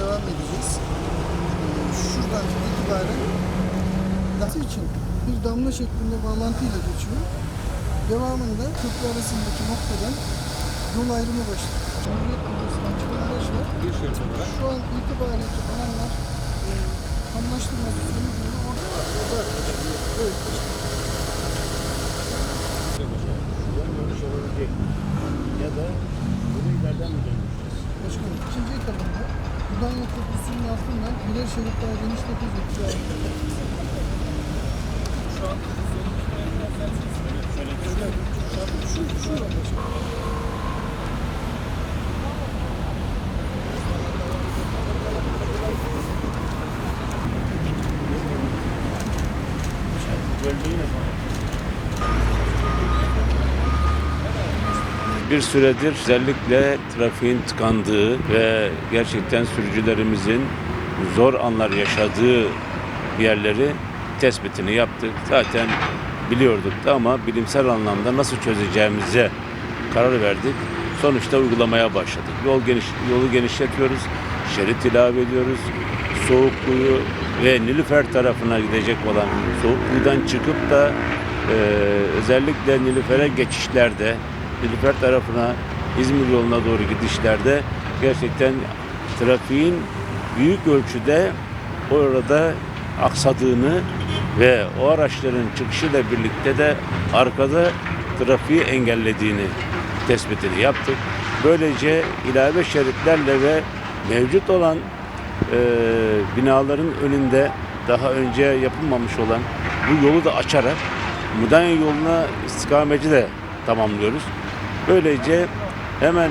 devam edeceğiz. Ee, Şuradan itibaren nasıl için bir damla şeklinde bağlantıyla geçiyor. Devamında köprü arasındaki noktadan yol ayrımı başlıyor. Cumhuriyet Caddesi'nden çıkan araçlar şu an itibariyle alanlar e, anlaştırma düzeni gibi orada orada arkadaşlar. Evet ya da bunu ileriden mi dönüşeceğiz? Başkanım ikinci etabında Mudanya Köprüsü'nün altından birer şerit daha genişletecek. şu an Şu, şu yol başkanım. Bölgeyi ne zaman? Bir süredir özellikle trafiğin tıkandığı ve gerçekten sürücülerimizin zor anlar yaşadığı yerleri tespitini yaptık. Zaten biliyorduk da ama bilimsel anlamda nasıl çözeceğimize karar verdik. Sonuçta uygulamaya başladık. Yol geniş, yolu genişletiyoruz, şerit ilave ediyoruz. Soğukkuyu ve Nilüfer tarafına gidecek olan Soğukkuyu'dan çıkıp da e, özellikle Nilüfer'e geçişlerde Nilüfer tarafına İzmir yoluna doğru gidişlerde gerçekten trafiğin büyük ölçüde orada aksadığını ve o araçların çıkışıyla birlikte de arkada trafiği engellediğini tespitini yaptık. Böylece ilave şeritlerle ve mevcut olan e, binaların önünde daha önce yapılmamış olan bu yolu da açarak Mudanya yoluna istikameti de tamamlıyoruz. Böylece hemen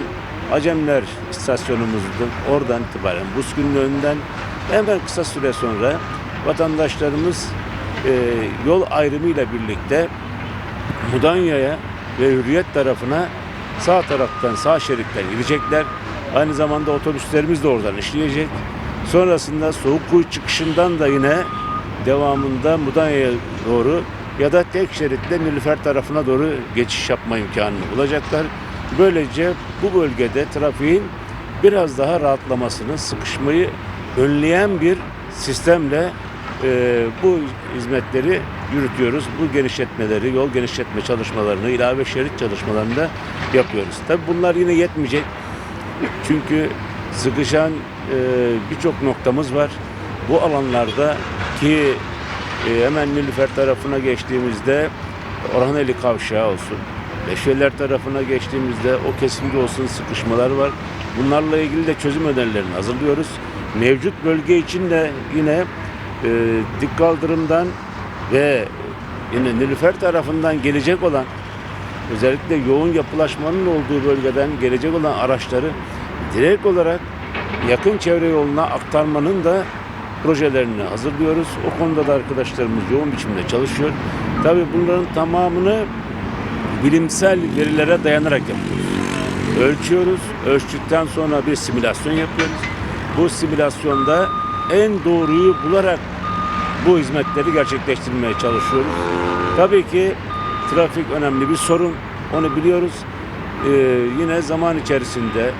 Acemler istasyonumuzdan oradan itibaren Buzgün'ün önünden hemen kısa süre sonra vatandaşlarımız e, yol ayrımıyla birlikte Mudanya'ya ve Hürriyet tarafına sağ taraftan sağ şeritten gidecekler. Aynı zamanda otobüslerimiz de oradan işleyecek. Sonrasında Soğukkuyu çıkışından da yine devamında Mudanya'ya doğru ya da tek şeritle Nilüfer tarafına doğru geçiş yapma imkanını bulacaklar. Böylece bu bölgede trafiğin biraz daha rahatlamasını, sıkışmayı önleyen bir sistemle e, bu hizmetleri yürütüyoruz. Bu genişletmeleri, yol genişletme çalışmalarını, ilave şerit çalışmalarını da yapıyoruz. Tabi bunlar yine yetmeyecek. Çünkü sıkışan e, birçok noktamız var. Bu alanlarda ki e, hemen Nilüfer tarafına geçtiğimizde Orhaneli Kavşağı olsun, Beşveller tarafına geçtiğimizde o kesimde olsun sıkışmalar var. Bunlarla ilgili de çözüm önerilerini hazırlıyoruz. Mevcut bölge için de yine e, dik kaldırımdan ve yine Nilüfer tarafından gelecek olan özellikle yoğun yapılaşmanın olduğu bölgeden gelecek olan araçları direkt olarak yakın çevre yoluna aktarmanın da projelerini hazırlıyoruz. O konuda da arkadaşlarımız yoğun biçimde çalışıyor. Tabii bunların tamamını bilimsel verilere dayanarak yapıyoruz. Ölçüyoruz. Ölçtükten sonra bir simülasyon yapıyoruz. Bu simülasyonda en doğruyu bularak bu hizmetleri gerçekleştirmeye çalışıyoruz. Tabii ki trafik önemli bir sorun. Onu biliyoruz. Ee, yine zaman içerisinde,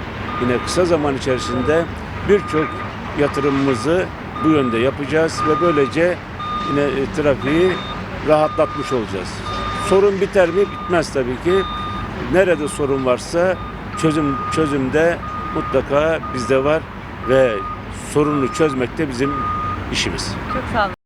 yine kısa zaman içerisinde birçok yatırımımızı bu yönde yapacağız ve böylece yine e, trafiği rahatlatmış olacağız. Sorun biter mi? Bitmez tabii ki. Nerede sorun varsa çözüm çözümde mutlaka bizde var ve sorunu çözmek de bizim işimiz. Çok sağ olun.